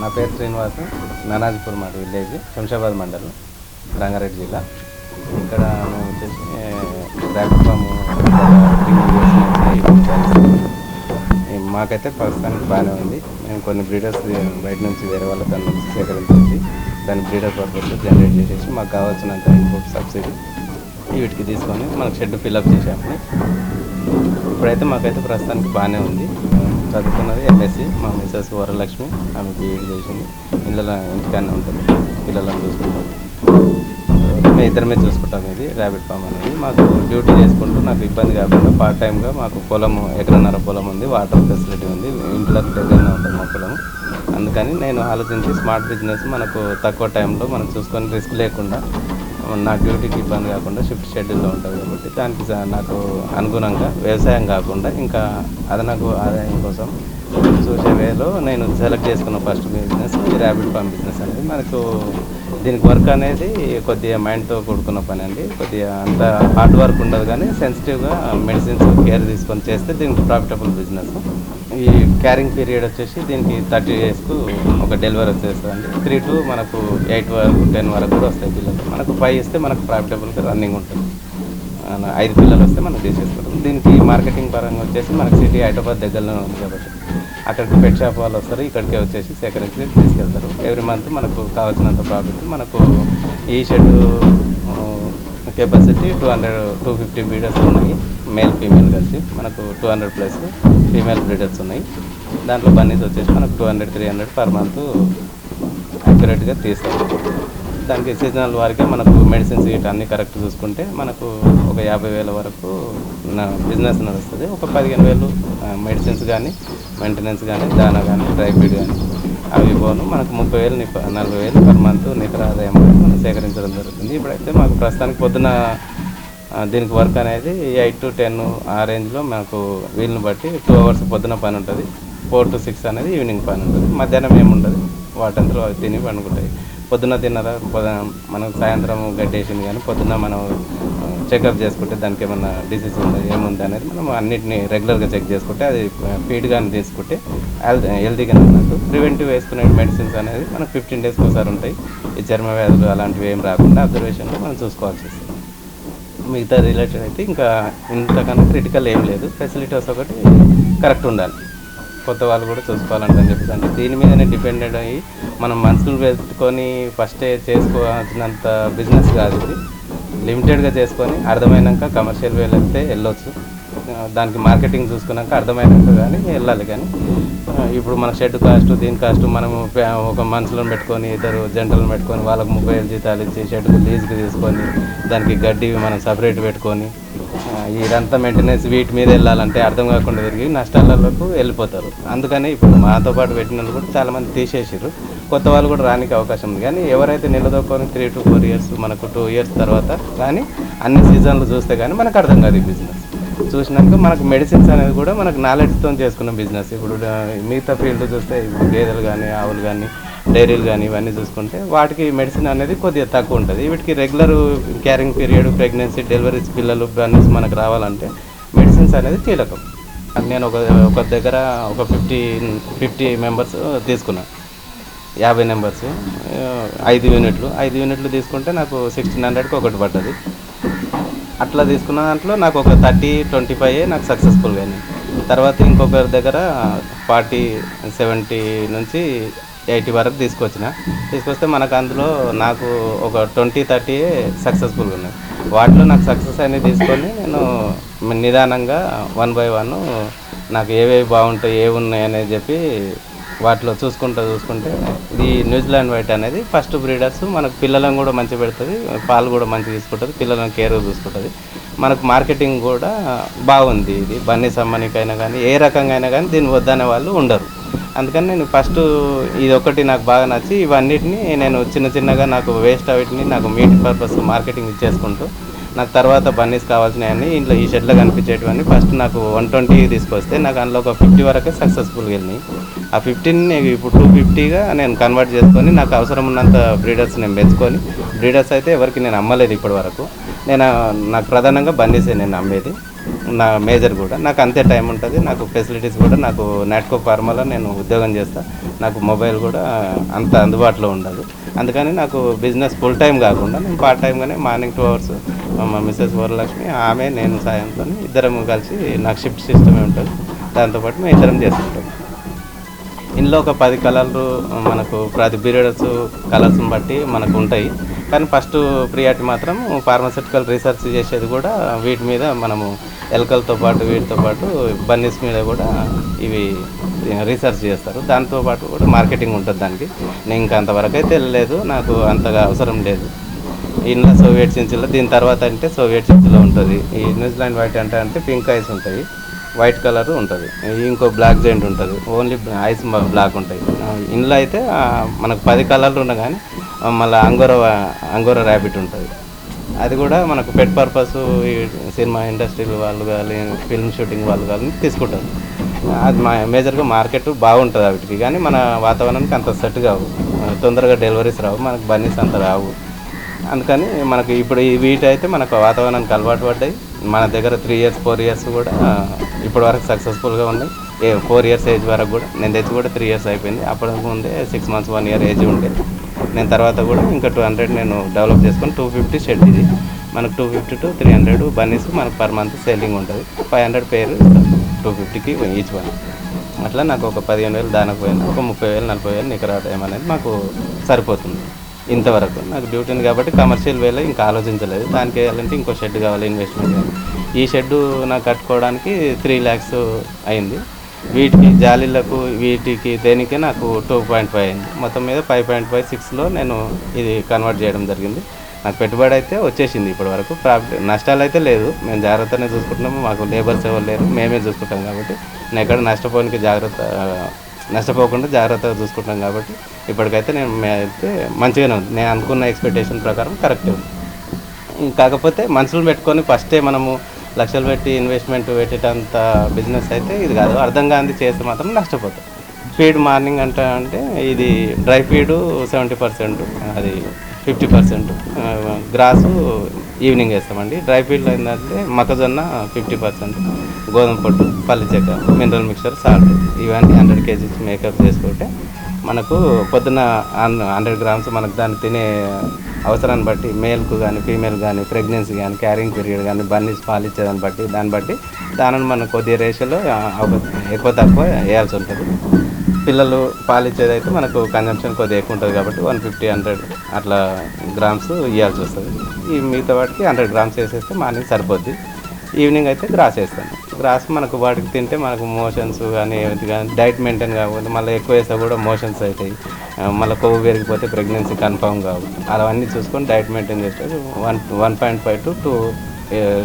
నా పేరు శ్రీనివాస్ నానాజీపూర్ మాట విలేజ్ శంషాబాద్ మండలం రంగారెడ్డి జిల్లా. ఇక్కడ మేము వచ్చేసి ర్యాపిడ్ ఫామ్ మాకైతే ప్రస్తుతానికి బాగానే ఉంది. మేము కొన్ని బ్రీడర్స్ బయట నుంచి వేరే వాళ్ళతో నుంచి సేకరించేసి దాన్ని బ్రీడర్ పర్పస్ జనరేట్ చేసేసి మాకు కావాల్సినంత ఇన్పుట్ సబ్సిడీ వీటికి తీసుకొని మనకు షెడ్ ఫిల్అప్ చేసాము ఇప్పుడైతే మాకైతే ప్రస్తుతానికి బాగానే ఉంది. చదువుకున్నది ఎంఎస్సి మా మిస్సెస్ వరలక్ష్మి ఆమె బీఈడి చేసింది. ఇళ్ళ ఇంటికానే ఉంటుంది. పిల్లలను చూసుకుంటాం. మేము ఇద్దరమే చూసుకుంటాం ఇది ర్యాబిట్ ఫామ్ అనేది. మాకు డ్యూటీ చేసుకుంటూ నాకు ఇబ్బంది కాకుండా పార్ట్ టైంగా మాకు పొలం ఎకరన్నర పొలం ఉంది వాటర్ ఫెసిలిటీ ఉంది ఇంట్లోకి దగ్గరనే ఉంటుంది మా పొలం. అందుకని నేను ఆలోచించి స్మార్ట్ బిజినెస్ మనకు తక్కువ టైంలో మనం చూసుకొని రిస్క్ లేకుండా నా డ్యూటీకి ఇబ్బంది కాకుండా షిఫ్ట్ షెడ్యూల్లో ఉంటుంది కాబట్టి దానికి నాకు అనుగుణంగా వ్యవసాయం కాకుండా ఇంకా అదనపు ఆదాయం కోసం చూసే వేలో నేను సెలెక్ట్ చేసుకున్న ఫస్ట్ బిజినెస్ ఈ ర్యాబిట్ ఫామ్ బిజినెస్ అనేది. మనకు దీనికి వర్క్ అనేది కొద్దిగా మైండ్తో కూడుకున్న పని అండి. కొద్దిగా అంత హార్డ్ వర్క్ ఉండదు కానీ సెన్సిటివ్గా మెడిసిన్స్ కేర్ తీసుకొని చేస్తే దీనికి ప్రాఫిటబుల్ బిజినెస్. ఈ క్యారింగ్ పీరియడ్ వచ్చేసి దీనికి థర్టీ డేస్కు ఒక డెలివరీ వచ్చేస్తుందండి. త్రీ టు మనకు ఎయిట్ వరకు టెన్ వరకు కూడా వస్తాయి పిల్లలు. మనకు ఫైవ్ ఇస్తే మనకు ప్రాఫిటబుల్గా రన్నింగ్ ఉంటుంది. ఐదు పిల్లలు వస్తే మనం తీసేసుకుంటాం దీనికి మార్కెటింగ్ పరంగా వచ్చేసి మనకు సిటీ హైదరాబాద్ దగ్గరలో ఉంది కాబట్టి అక్కడికి పెట్ షాప్ వాళ్ళు వస్తారు ఇక్కడికే వచ్చేసి సేకరించి తీసుకెళ్తారు. ఎవ్రీ మంత్ మనకు కావాల్సినంత ప్రాఫిట్ మనకు ఈ shed capacity two hundred two fifty breeders ఉన్నాయి. మేల్ ఫీమేల్ కలిసి మనకు two hundred plus female breeders ఉన్నాయి. దాంట్లో బన్నీస్ వచ్చేసి మనకు two hundred three hundred per month అక్యురేట్గా తీస్తాం దానికి సీజనల్ వారికే మనకు మెడిసిన్స్ ఇటు అన్నీ కరెక్ట్ చూసుకుంటే మనకు ఒక యాభై వేల వరకు నా బిజినెస్ నడుస్తుంది. ఒక పదిహేను వేలు మెడిసిన్స్ కానీ మెయింటెనెన్స్ కానీ దానా కానీ డ్రై ఫీడ్ కానీ అవి పోను. మనకు ముప్పై వేలు నిప- నలభై వేలు పర్ మంత్ నికర ఆదాయం మనం సేకరించడం జరుగుతుంది. ఇప్పుడైతే మాకు ప్రస్తుతానికి పొద్దున దీనికి వర్క్ అనేది ఎయిట్ టు టెన్ ఆ రేంజ్లో మనకు వీలుని బట్టి టూ అవర్స్ పొద్దున పని ఉంటుంది. ఫోర్ టు సిక్స్ అనేది ఈవినింగ్ పని ఉంటుంది. మధ్యాహ్నం ఏముండదు. వాటంతా తిని పండుకుంటాయి. పొద్దున్న తిన్నారా? పొద మనం సాయంత్రం గడ్డేసింది కానీ పొద్దున్న మనం చెకప్ చేసుకుంటే దానికి ఏమన్నా డిసీజ్ ఉందా ఏముంది అనేది మనం అన్నిటిని రెగ్యులర్గా చెక్ చేసుకుంటే అది ఫీడ్ కానీ తీసుకుంటే హెల్తీగా ఉన్నట్టు. ప్రివెంటివ్ వేసుకునే మెడిసిన్స్ అనేది మనకు ఫిఫ్టీన్ డేస్కి ఒకసారి ఉంటాయి. ఈ చర్మ వ్యాధులు అలాంటివి ఏం రాకుండా అబ్జర్వేషన్లో మనం చూసుకోవాల్సి వస్తుంది. మిగతా రిలేటెడ్ అయితే ఇంకా ఇంతకన్నా క్రిటికల్ ఏం లేదు. ఫెసిలిటీస్ ఒకటి కరెక్ట్ ఉండాలి. కొత్త వాళ్ళు కూడా చూసుకోవాలంటే అని చెప్పేసి అంటే దీని మీదనే డిపెండెడ్ అయ్యి మనం మనుషులు పెట్టుకొని ఫస్టే చేసుకోవాల్సినంత బిజినెస్ కాదు ఇది. లిమిటెడ్గా చేసుకొని అర్థమైనాక కమర్షియల్ వేలు వెళ్తే వెళ్ళొచ్చు. దానికి మార్కెటింగ్ చూసుకున్నాక అర్థమైనాక కానీ వెళ్ళాలి కానీ ఇప్పుడు మన షెడ్ కాస్ట్ దీని కాస్ట్ మనం ఒక మనుషులను పెట్టుకొని ఇద్దరు జంటలను పెట్టుకొని వాళ్ళకి ముప్పై వేలు జీతాలు ఇచ్చి షెడ్కి లీజ్కి తీసుకొని దానికి గడ్డి మనం సపరేట్ పెట్టుకొని ఇదంతా మెయింటెనెన్స్ వీటి మీద వెళ్ళాలంటే అర్థం కాకుండా తిరిగి నష్టాలకు వెళ్ళిపోతారు. అందుకని ఇప్పుడు మాతో పాటు పెట్టిన వాళ్ళు కూడా చాలామంది తీసేసారు కొత్త వాళ్ళు కూడా రానికి అవకాశం ఉంది. కానీ ఎవరైతే నిలదొక్కొని త్రీ టు ఫోర్ ఇయర్స్ మనకు టూ ఇయర్స్ తర్వాత కానీ అన్ని సీజన్లు చూస్తే కానీ మనకు అర్థం కాదు ఈ బిజినెస్ చూసినాక మనకు మెడిసిన్స్ అనేది కూడా మనకు నాలెడ్జ్తో చేసుకున్న బిజినెస్ ఇప్పుడు మిగతా ఫీల్డ్ చూస్తే ఇప్పుడు గేదెలు కానీ ఆవులు కానీ డైరీలు కానీ ఇవన్నీ చూసుకుంటే వాటికి మెడిసిన్ అనేది కొద్దిగా తక్కువ ఉంటుంది. వీటికి regular carrying period pregnancy deliveries పిల్లలు బన్నీస్ మనకు రావాలంటే మెడిసిన్స్ అనేది కీలకం. అది నేను ఒక ఒక దగ్గర ఒక ఫిఫ్టీ ఫిఫ్టీ మెంబర్స్ తీసుకున్నాను యాభై నెంబర్స్ ఐదు యూనిట్లు ఐదు యూనిట్లు తీసుకుంటే నాకు సిక్స్టీన్ హండ్రెడ్కి ఒకటి పడ్డది. అట్లా తీసుకున్న దాంట్లో నాకు ఒక థర్టీ ట్వంటీ ఫైవ్ నాకు సక్సెస్ఫుల్గా అయినాయి తర్వాత ఇంకొకరి దగ్గర ఫార్టీ సెవెంటీ నుంచి ఎయిటీ వరకు తీసుకొచ్చిన. తీసుకొస్తే మనకు అందులో నాకు ఒక ట్వంటీ థర్టీ సక్సెస్ఫుల్గా ఉన్నాయి. వాటిలో నాకు సక్సెస్ అనేది తీసుకొని నేను నిదానంగా వన్ బై వన్ నాకు ఏవేవి బాగుంటాయి ఏవి ఉన్నాయి అనేది చెప్పి వాటిలో చూసుకుంటూ చూసుకుంటే ఈ న్యూజిలాండ్ వైట్ అనేది ఫస్ట్ బ్రీడర్స్ మనకు పిల్లలను కూడా మంచి పెడుతుంది పాలు కూడా మంచిగా తీసుకుంటుంది పిల్లలను కేర్ చూసుకుంటుంది. మనకు మార్కెటింగ్ కూడా బాగుంది ఇది. బన్నీ సమ్మనికైనా కానీ ఏ రకంగా అయినా కానీ దీన్ని వద్దనే వాళ్ళు ఉండరు. అందుకని నేను ఫస్ట్ ఇది ఒకటి నాకు బాగా నచ్చి ఇవన్నిటిని నేను చిన్న చిన్నగా నాకు వేస్ట్ అవిటిని నాకు మీట్ పర్పస్ మార్కెటింగ్ ఇచ్చేసుకుంటూ నాకు తర్వాత బన్నీస్ కావాల్సినవన్నీ ఇంట్లో ఈ షెడ్లో కనిపించేటివన్నీ ఫస్ట్ నాకు వన్ ట్వంటీ తీసుకొస్తే నాకు అందులో ఒక ఫిఫ్టీ వరకే సక్సెస్ఫుల్గా వెళ్ళినాయి. ఆ ఫిఫ్టీన్ ఇప్పుడు టూ ఫిఫ్టీగా నేను కన్వర్ట్ చేసుకొని నాకు అవసరం ఉన్నంత బ్రీడర్స్ నేను పెంచుకొని బ్రీడర్స్ అయితే ఎవరికి నేను అమ్మలేదు ఇప్పటి వరకు నేను నాకు ప్రధానంగా బన్నీసే నేను అమ్మేది నా మేజర్ కూడా. నాకు అంతే టైం ఉంటుంది. నాకు ఫెసిలిటీస్ కూడా నాకు నెట్కో ఫార్మాలో నేను ఉద్యోగం చేస్తా. నాకు మొబైల్ కూడా అంత అందుబాటులో ఉండదు. అందుకని నాకు బిజినెస్ ఫుల్ టైం కాకుండా నేను పార్ట్ టైంగానే మార్నింగ్ టూ అవర్స్ మా మిస్సెస్ వరలక్ష్మి ఆమె నేను సాయంతో ఇద్దరం కలిసి నాకు షిఫ్ట్ సిస్టమే ఉంటుంది. దాంతోపాటు మేము ఇద్దరం చేసుకుంటాం. ఇందులో ఒక పది కలర్లు మనకు ప్రతి పీరియడ్స్ కలర్స్ని బట్టి మనకు ఉంటాయి. కానీ ఫస్ట్ ప్రియారిటీ మాత్రం ఫార్మసిటికల్ రీసెర్చ్ చేసేది కూడా వీటి మీద మనము ఎలకలతో పాటు వీటితో పాటు బన్నీస్ మీద కూడా ఇవి రీసెర్చ్ చేస్తారు. దాంతో పాటు కూడా మార్కెటింగ్ ఉంటుంది దానికి. నేను ఇంకా అంతవరకు అయితే వెళ్ళలేదు. నాకు అంతగా అవసరం లేదు. ఇంట్లో సోవియట్ చించులో దీని తర్వాత అంటే సోవియట్ చించులో ఉంటుంది. ఈ న్యూజిలాండ్ వైట్ అంటే అంటే పింక్ ఐస్ ఉంటాయి. వైట్ కలర్ ఉంటుంది. ఇంకో బ్లాక్ జెయింట్ ఉంటుంది. ఓన్లీ ఐస్ బ్లాక్ ఉంటాయి. ఇందులో అయితే మనకు పది కలర్లు ఉన్నాయి కానీ మళ్ళీ అంగోర అంగోర ర్యాబిట్ ఉంటుంది. అది కూడా మనకు పెట్ పర్పస్ ఈ సినిమా ఇండస్ట్రీ వాళ్ళు కానీ ఫిల్మ్ షూటింగ్ వాళ్ళు కానీ తీసుకుంటారు. అది మా మేజర్గా మార్కెట్ బాగుంటుంది వాటికి. కానీ మన వాతావరణానికి అంత సెట్ కావు. తొందరగా డెలివరీస్ రావు. మనకు బన్నీస్ అంత రావు. అందుకని మనకు ఇప్పుడు ఈ వీటి అయితే మనకు వాతావరణానికి అలవాటు పడ్డాయి. మన దగ్గర త్రీ ఇయర్స్ ఫోర్ ఇయర్స్ కూడా ఇప్పటి వరకు సక్సెస్ఫుల్గా ఉన్నాయి. ఏ ఫోర్ ఇయర్స్ ఏజ్ వరకు కూడా. నేను తెచ్చి కూడా త్రీ ఇయర్స్ అయిపోయింది. అప్పటికి ముందే six months one year age ఉండే. నేను తర్వాత కూడా ఇంకా టూ హండ్రెడ్ నేను డెవలప్ చేసుకొని టూ ఫిఫ్టీ షెడ్ ఇది. మనకు two fifty to three hundred bunnies మనకు పర్ మంత్ సేలింగ్ ఉంటుంది. ఫైవ్ హండ్రెడ్ పేరు టూ ఫిఫ్టీకి ఈచ్ వన్ అట్లా నాకు ఒక పదిహేను వేలు దానికి పోయినా ఒక ముప్పై వేలు నలభై వేలు నికర అనేది మాకు సరిపోతుంది. ఇంతవరకు నాకు డ్యూటీ ఉంది కాబట్టి కమర్షియల్ వేలో ఇంకా ఆలోచించలేదు. దానికి వెళ్ళాలంటే ఇంకో షెడ్ కావాలి ఇన్వెస్ట్మెంట్ కావాలి. ఈ షెడ్ నాకు కట్టుకోవడానికి త్రీ ల్యాక్స్ అయింది. వీటికి జాలీలకు వీటికి దేనికి నాకు టూ పాయింట్ ఫైవ్ అయింది. మొత్తం మీద ఫైవ్ పాయింట్ ఫైవ్ సిక్స్లో నేను ఇది కన్వర్ట్ చేయడం జరిగింది. నాకు పెట్టుబడి అయితే వచ్చేసింది ఇప్పటి వరకు. ప్రాఫిట్ నష్టాలు అయితే లేదు. మేము జాగ్రత్తనే చూసుకుంటున్నాము. మాకు లేబర్స్ ఎవరు లేరు. మేమే చూసుకుంటాం కాబట్టి నేను ఎక్కడ నష్టపోనికి జాగ్రత్త నష్టపోకుండా జాగ్రత్తగా చూసుకుంటాం కాబట్టి ఇప్పటికైతే నేను అయితే మంచిగానే ఉంది. నేను అనుకున్న ఎక్స్పెక్టేషన్ ప్రకారం కరెక్టే ఉంది. కాకపోతే మనుషులు పెట్టుకొని ఫస్టే మనము లక్షలు పెట్టి ఇన్వెస్ట్మెంట్ పెట్టేటంత బిజినెస్ అయితే ఇది కాదు. అర్థం కాంది చేస్తే మాత్రం నష్టపోతాం. ఫీడ్ మార్నింగ్ అంటే అంటే ఇది డ్రై ఫీడ్ సెవెంటీ పర్సెంట్ అది ఫిఫ్టీ పర్సెంట్. గ్రాసు ఈవినింగ్ వేస్తామండి. డ్రై ఫీల్డ్ ఏంటంటే మొక్కజొన్న ఫిఫ్టీ పర్సెంట్. గోధుమ పొట్టు పల్లి చెక్క మినరల్ మిక్చర్ సాల్ట్ ఇవన్నీ హండ్రెడ్ కేజీస్ మేకప్ చేసుకుంటే మనకు పొద్దున హండ్రెడ్ గ్రామ్స్ మనకు దాన్ని తినే అవసరాన్ని బట్టి మేల్కు కానీ ఫీమేల్ కానీ ప్రెగ్నెన్సీ కానీ క్యారింగ్ పీరియడ్ కానీ బన్నీస్ పాలిచ్చేదాన్ని బట్టి దాన్ని బట్టి దానిని మనం కొద్ది రేషియోలో ఎక్కువ తక్కువ వేయాల్సి ఉంటుంది. పిల్లలు పాలిచ్చేదైతే మనకు కన్జంప్షన్ కొద్దిగా ఎక్కువ ఉంటుంది కాబట్టి వన్ ఫిఫ్టీ హండ్రెడ్ అట్లా గ్రామ్స్ ఇవ్వాల్సి వస్తుంది. ఈ మిగతా వాటికి హండ్రెడ్ గ్రామ్స్ వేసేస్తే మార్నింగ్ సరిపోద్ది. ఈవినింగ్ అయితే గ్రాస్ వేస్తాను. గ్రాస్ మనకు వాటికి తింటే మనకు మోషన్స్ కానీ ఏది కానీ డైట్ మెయింటైన్ కాకపోతే మళ్ళీ ఎక్కువ వేస్తే కూడా మోషన్స్ అవుతాయి. మళ్ళీ కొవ్వు పెరిగిపోతే ప్రెగ్నెన్సీ కన్ఫర్మ్ కావు. అవన్నీ చూసుకొని డైట్ మెయింటైన్ చేస్తే one one point five to two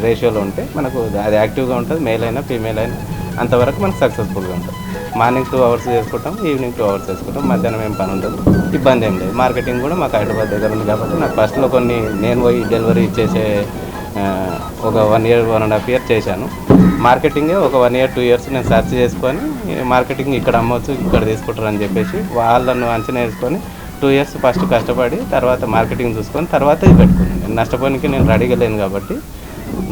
రేషియోలో ఉంటే మనకు అది యాక్టివ్గా ఉంటుంది. మేల్ అయినా ఫీమేల్ అయినా అంతవరకు మనకు సక్సెస్ఫుల్గా ఉంటుంది. మార్నింగ్ టూ అవర్స్ చేసుకుంటాం ఈవినింగ్ టూ అవర్స్ చేసుకుంటాం మధ్యాహ్నం ఏం పని ఉండదు ఇబ్బంది ఏం లేదు. మార్కెటింగ్ కూడా మాకు హైదరాబాద్ దగ్గర ఉంది కాబట్టి నాకు ఫస్ట్లో కొన్ని నేను పోయి డెలివరీ ఇచ్చేసే ఒక one year one and half year చేశాను. మార్కెటింగే ఒక వన్ ఇయర్ టూ ఇయర్స్ నేను సెర్చ్ చేసుకొని మార్కెటింగ్ ఇక్కడ అమ్మవచ్చు ఇక్కడ తీసుకుంటారు అని చెప్పేసి వాళ్ళను అంచనా వేసుకొని టూ ఇయర్స్ ఫస్ట్ కష్టపడి తర్వాత మార్కెటింగ్ చూసుకొని తర్వాత ఇది పెట్టుకున్నాను. నష్టపోనికి నేను రెడీగా లేను కాబట్టి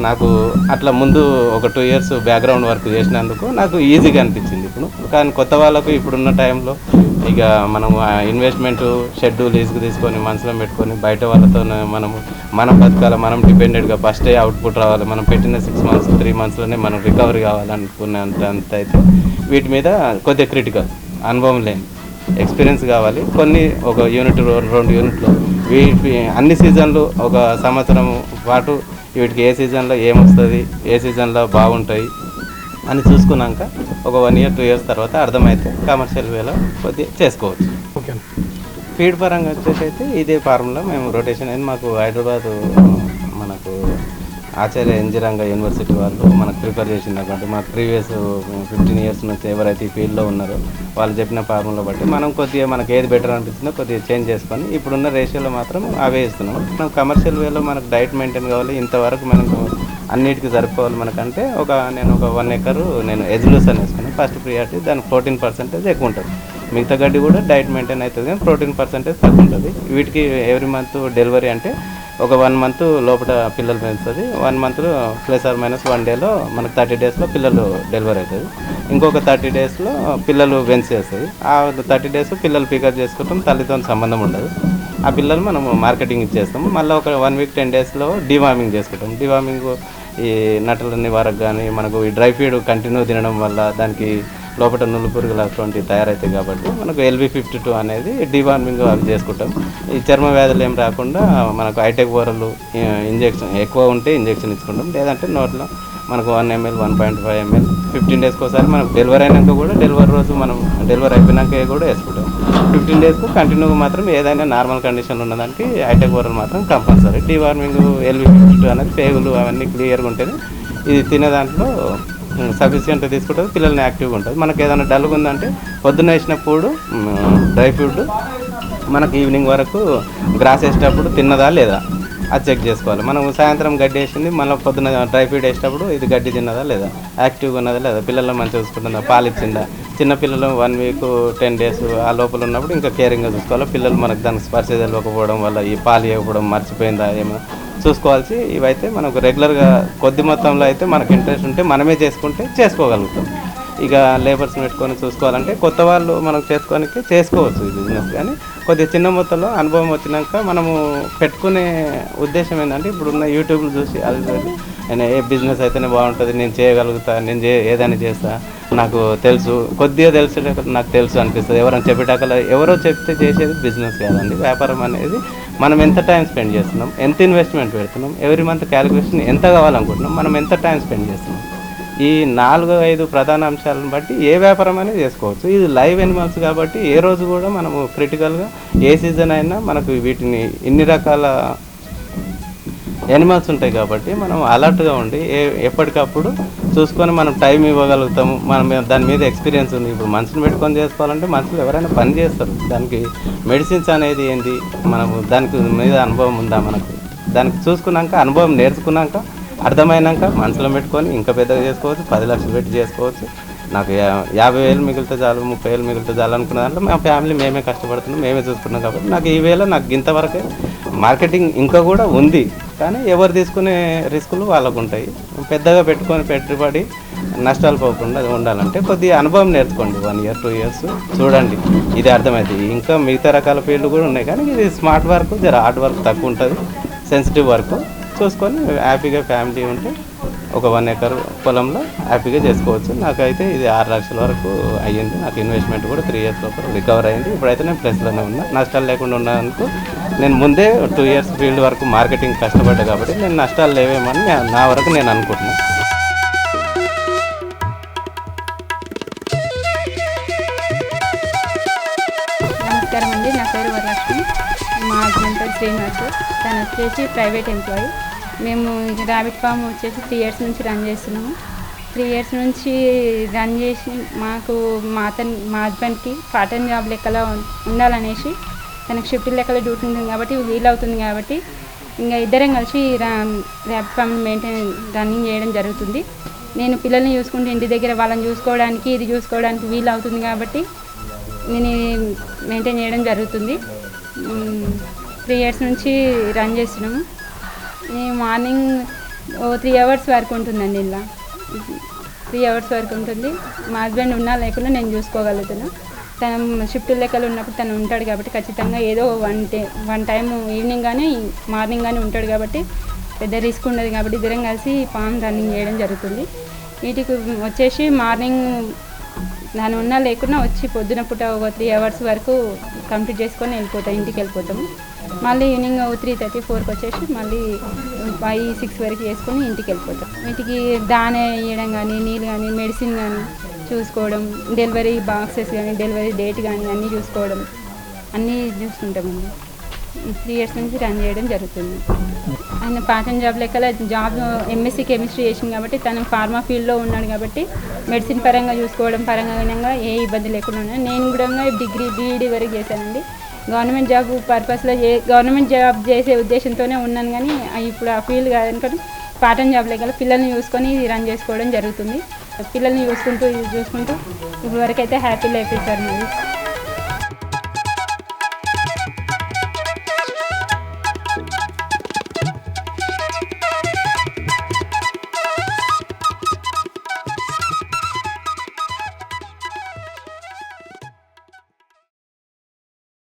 నాకు అట్లా ముందు ఒక టూ ఇయర్స్ బ్యాక్గ్రౌండ్ వర్క్ చేసినందుకు నాకు ఈజీగా అనిపించింది ఇప్పుడు. కానీ కొత్త వాళ్ళకు ఇప్పుడున్న టైంలో ఇక మనం ఇన్వెస్ట్మెంట్ షెడ్యూల్ లీజ్కి తీసుకొని మనసులో పెట్టుకొని బయట వాళ్ళతో మనము మనం బతకాలి మనం డిపెండెడ్గా ఫస్టే అవుట్పుట్ రావాలి మనం పెట్టిన సిక్స్ మంత్స్ త్రీ మంత్స్లోనే మనం రికవరీ కావాలనుకున్నంత అంత అయితే వీటి మీద కొద్దిగా క్రిటికల్ అనుభవం లేని ఎక్స్పీరియన్స్ కావాలి. కొన్ని ఒక యూనిట్ రెండు యూనిట్లు వీటి అన్ని సీజన్లు ఒక సంవత్సరం పాటు వీటికి ఏ సీజన్లో ఏమొస్తుంది ఏ సీజన్లో బాగుంటాయి అని చూసుకున్నాక ఒక వన్ ఇయర్ టూ ఇయర్స్ తర్వాత అర్థమైతే కమర్షియల్ వేలో కొద్దిగా చేసుకోవచ్చు. ఓకే ఫీడ్ పరంగా వచ్చేసి అయితే ఇదే ఫార్ములా మేము రొటేషన్ అయింది మాకు హైదరాబాద్ మనకు ఆచార్య ఇంజిరంగ యూనివర్సిటీ వాళ్ళు మనకు ప్రిపేర్ చేసినటువంటి మన ప్రీవియస్ ఫిఫ్టీన్ ఇయర్స్ నుంచి ఎవరైతే ఈ ఫీల్డ్లో ఉన్నారో వాళ్ళు చెప్పిన ఫార్ములా బట్టి మనం కొద్దిగా మనకి ఏది బెటర్ అనిపించిందో కొద్దిగా చేంజ్ చేసుకొని ఇప్పుడున్న రేషియోలో మాత్రం అవే ఇస్తున్నాం. మనం కమర్షియల్ వేలో మనకు డైట్ మెయింటైన్ కావాలి. ఇంతవరకు మనకు అన్నిటికీ సరిపోవాలి మనకంటే ఒక నేను ఒక వన్ ఎకర్ నేను ఎజ్లూస్ వేసుకున్నాను ఫస్ట్ ప్రియారిటీ దానికి ప్రోటీన్ పర్సెంటేజ్ ఎక్కువ ఉంటుంది. మిగతా గడ్డి కూడా డైట్ మెయింటైన్ అవుతుంది కానీ ప్రోటీన్ పర్సెంటేజ్ తక్కువ ఉంటుంది. వీటికి ఎవ్రీ మంత్ డెలివరీ అంటే ఒక వన్ మంత్ లోపల పిల్లలు పెంచుతుంది. One month plus or minus one డేలో మనకు థర్టీ డేస్లో పిల్లలు డెలివరీ అవుతుంది. ఇంకొక థర్టీ డేస్లో పిల్లలు పెంచేస్తుంది చేస్తుంది ఆ థర్టీ డేస్ పిల్లలు పికప్ చేసుకుంటాం తల్లితో సంబంధం ఉండదు. ఆ పిల్లలు మనం మార్కెటింగ్ ఇచ్చేస్తాము. మళ్ళీ ఒక వన్ వీక్ టెన్ డేస్లో డివార్మింగ్ చేసుకుంటాం. డివార్మింగ్ ఈ నటల నివారక కానీ మనకు ఈ డ్రై ఫీడ్ కంటిన్యూ తినడం వల్ల దానికి లోపల నులుపురుగులు అటువంటివి తయారవుతాయి కాబట్టి మనకు ఎల్బీ ఫిఫ్టీ టూ అనేది డివార్మింగ్ అవి చేసుకుంటాం. ఈ చర్మ వ్యాధులు ఏం రాకుండా మనకు హైటెక్ బోరలు ఇంజెక్షన్ ఎక్కువ ఉంటే ఇంజెక్షన్ ఇచ్చుకుంటాం. లేదంటే నోట్లో మనకు one ML one point five ML fifteen డేస్కి ఒకసారి మనం డెలివరీ అయినాక కూడా డెలివరీ రోజు మనం డెలివరీ అయిపోయినాక కూడా వేసుకుంటాం. ఫిఫ్టీన్ డేస్కు కంటిన్యూగా మాత్రం ఏదైనా నార్మల్ కండిషన్ ఉన్నదానికి హైటెక్ బోరలు మాత్రం compulsory. Deworming LB fifty two అనేది పేగులు అవన్నీ క్లియర్గా ఉంటుంది ఇది తినే దాంట్లో సఫిషియంట్ తీసుకుంటుంది పిల్లల్ని యాక్టివ్గా ఉంటుంది. మనకి ఏదైనా డల్గా ఉందంటే పొద్దున్న ఫుడ్ డ్రై ఫ్రూట్ మనకి ఈవినింగ్ వరకు గ్రాస్ వేసేటప్పుడు తిన్నదా లేదా అది చెక్ చేసుకోవాలి. మనం సాయంత్రం గడ్డి వేసింది మళ్ళీ పొద్దున డ్రై ఫ్రూట్ వేసేటప్పుడు ఇది గడ్డి తిన్నదా లేదా యాక్టివ్గా ఉన్నదా లేదా పిల్లలు మంచిగా చూసుకుంటుందా పాలు ఇచ్చిందా? చిన్న పిల్లలు వన్ వీక్ టెన్ డేస్ ఆ లోపల ఉన్నప్పుడు ఇంకా కేరింగ్గా చూసుకోవాలి. పిల్లలు మనకు దానికి స్పర్శ తెలియకపోవడం వల్ల ఈ పాలు ఇవ్వకపోవడం మర్చిపోయిందా ఏమో చూసుకోవాల్సి ఇవైతే మనకు రెగ్యులర్గా కొద్ది మొత్తంలో అయితే మనకు ఇంట్రెస్ట్ ఉంటే మనమే చేసుకుంటే చేసుకోగలుగుతాం. ఇక లేబర్స్ని పెట్టుకొని చూసుకోవాలంటే కొత్త వాళ్ళు మనం చేసుకోనికి చేసుకోవచ్చు ఈ బిజినెస్. కానీ కొద్దిగా చిన్న మొత్తంలో అనుభవం వచ్చినాక మనము పెట్టుకునే ఉద్దేశం ఏంటంటే ఇప్పుడున్న యూట్యూబ్లు చూసి అది నేను ఏ బిజినెస్ అయితేనే బాగుంటుంది నేను చేయగలుగుతా నేను చే ఏదైనా చేస్తా నాకు తెలుసు. కొద్దిగా తెలిసేటప్పుడు నాకు తెలుసు అనిపిస్తుంది. ఎవరైనా చెప్పేటాకల ఎవరో చెప్తే చేసేది బిజినెస్ కాదండి. వ్యాపారం అనేది మనం ఎంత టైం స్పెండ్ చేస్తున్నాం ఎంత ఇన్వెస్ట్మెంట్ పెడుతున్నాం ఎవ్రీ మంత్ క్యాలిక్యులేషన్ ఎంత కావాలనుకుంటున్నాం మనం ఎంత టైం స్పెండ్ చేస్తున్నాం. ఈ నాలుగు ఐదు ప్రధాన అంశాలను బట్టి ఏ వ్యాపారం అనేది చేసుకోవచ్చు. ఇది లైవ్ ఎనిమల్స్ కాబట్టి ఏ రోజు కూడా మనము క్రిటికల్గా ఏ సీజన్ అయినా మనకు వీటిని ఇన్ని రకాల ఎనిమల్స్ ఉంటాయి కాబట్టి మనం అలర్ట్గా ఉండి ఏ ఎప్పటికప్పుడు చూసుకొని మనం టైం ఇవ్వగలుగుతాము. మనం దాని మీద ఎక్స్పీరియన్స్ ఉంది. ఇప్పుడు మనుషులు పెట్టుకొని చేసుకోవాలంటే మనుషులు ఎవరైనా పని చేస్తారు. దానికి మెడిసిన్స్ అనేది ఏంటి? మనము దానికి మీద అనుభవం ఉందా మనకు? దానికి చూసుకున్నాక అనుభవం నేర్చుకున్నాక అర్థమైనాక మనసులో పెట్టుకొని ఇంకా పెద్దగా చేసుకోవచ్చు. పది లక్షలు పెట్టి చేసుకోవచ్చు. నాకు యాభై వేలు మిగిలితే చాలు ముప్పై వేలు మిగిలితే చాలు అనుకున్న దాంట్లో మా ఫ్యామిలీ మేమే కష్టపడుతున్నాం. మేమే చూసుకున్నాం కాబట్టి నాకు ఈ వేళ నాకు ఇంతవరకే మార్కెటింగ్ ఇంకా కూడా ఉంది. కానీ ఎవరు తీసుకునే రిస్కులు వాళ్ళకు ఉంటాయి పెద్దగా పెట్టుకొని పెట్టుబడి నష్టాలు పోకుండా అది ఉండాలంటే కొద్దిగా అనుభవం నేర్చుకోండి. వన్ ఇయర్ టూ ఇయర్స్ చూడండి. ఇది అర్థమవుతుంది ఇంకా మిగతా రకాల ఫీల్డ్ కూడా ఉన్నాయి కానీ ఇది స్మార్ట్ వర్క్ జర హార్డ్ వర్క్ తక్కువ ఉంటుంది సెన్సిటివ్ వర్క్ చూసుకొని హ్యాపీగా ఫ్యామిలీ ఉంటే ఒక వన్ ఎకర్ పొలంలో హ్యాపీగా చేసుకోవచ్చు. నాకైతే ఇది ఆరు లక్షల వరకు అయ్యింది. నాకు ఇన్వెస్ట్మెంట్ కూడా త్రీ ఇయర్స్ లోపల రికవర్ అయింది ఇప్పుడైతే నేను ప్లస్లోనే ఉన్నా. నష్టాలు లేకుండా ఉన్నాను నేను ముందే టూ ఇయర్స్ ఫీల్డ్ వరకు మార్కెటింగ్ కష్టపడ్డా కాబట్టి నేను నష్టాలు లేవేమని నా- నా వరకు నేను అనుకుంటున్నాను నమస్కారం అండి. నా పేరు వరలక్ష్మి. మా హస్బెండ్ పేరు శ్రీనివాస్. తను వచ్చేసి ప్రైవేట్ ఎంప్లాయీ. మేము రాబిట్ ఫామ్ వచ్చేసి త్రీ ఇయర్స్ నుంచి రన్ చేస్తున్నాము. త్రీ ఇయర్స్ నుంచి రన్ చేసి మాకు మా అతను మా హస్బెండ్కి పార్ట్ టైం జాబ్ లెక్కలో ఉండాలనేసి తనకు షిఫ్ట్ లెక్కలో డ్యూటీ ఉంటుంది కాబట్టి వీలు అవుతుంది కాబట్టి ఇంకా ఇద్దరం కలిసి ర్యాబిట్ ఫామ్ మెయింటైన్ రన్నింగ్ చేయడం జరుగుతుంది. నేను పిల్లల్ని చూసుకుంటే ఇంటి దగ్గర వాళ్ళని చూసుకోవడానికి ఇది చూసుకోవడానికి వీలు అవుతుంది కాబట్టి నేను మెయింటైన్ చేయడం జరుగుతుంది. త్రీ ఇయర్స్ నుంచి రన్ చేస్తున్నాము. మార్నింగ్ ఓ త్రీ అవర్స్ వరకు ఉంటుందండి ఇలా త్రీ అవర్స్ వరకు ఉంటుంది. మా హస్బెండ్ ఉన్నా లేకుండా నేను చూసుకోగలుగుతున్నాను తను షిఫ్ట్ లెక్కలు ఉన్నప్పుడు తను ఉంటాడు కాబట్టి ఖచ్చితంగా ఏదో one day one time evening కానీ మార్నింగ్ కానీ ఉంటాడు కాబట్టి పెద్ద రిస్క్ ఉండదు కాబట్టి ఇద్దరం కలిసి పామ్ రన్నింగ్ చేయడం జరుగుతుంది. వీటికి వచ్చేసి మార్నింగ్ దాని ఉన్నా లేకున్నా వచ్చి పొద్దున పూట ఒక త్రీ అవర్స్ వరకు కంప్లీట్ చేసుకొని వెళ్ళిపోతాం ఇంటికి వెళ్ళిపోతాము. మళ్ళీ ఈవినింగ్ త్రీ థర్టీ ఫోర్కి వచ్చేసి మళ్ళీ ఫైవ్ సిక్స్ వరకు వేసుకొని ఇంటికి వెళ్ళిపోతాం. వీటికి దానే వేయడం కానీ నీళ్ళు కానీ మెడిసిన్ కానీ చూసుకోవడం డెలివరీ బాక్సెస్ కానీ డెలివరీ డేట్ కానీ అన్నీ చూసుకోవడం అన్నీ చూసుకుంటామండి త్రీ ఇయర్స్ నుంచి రన్ చేయడం జరుగుతుంది. ఆయన పార్ట్ టైం జాబ్ లెక్కల జాబ్ ఎంఎస్సీ కెమిస్ట్రీ చేసింది కాబట్టి తను ఫార్మా ఫీల్డ్లో ఉన్నాడు కాబట్టి మెడిసిన్ పరంగా చూసుకోవడం పరంగా ఏ ఇబ్బంది లేకుండా ఉన్నాను నేను కూడా డిగ్రీ బీఈడీ వరకు చేశానండి. గవర్నమెంట్ జాబ్ పర్పస్లో చే గవర్నమెంట్ జాబ్ చేసే ఉద్దేశంతోనే ఉన్నాను కానీ ఇప్పుడు ఆ ఫీల్డ్ కాదనుకొని పార్ట్ టైం జాబ్ లెక్కల పిల్లల్ని చూసుకొని రన్ చేసుకోవడం జరుగుతుంది. పిల్లల్ని చూసుకుంటూ యూజ్ చూసుకుంటూ ఇప్పటివరకు వరకు అయితే హ్యాపీ లైఫ్ ఇస్తారు మాది.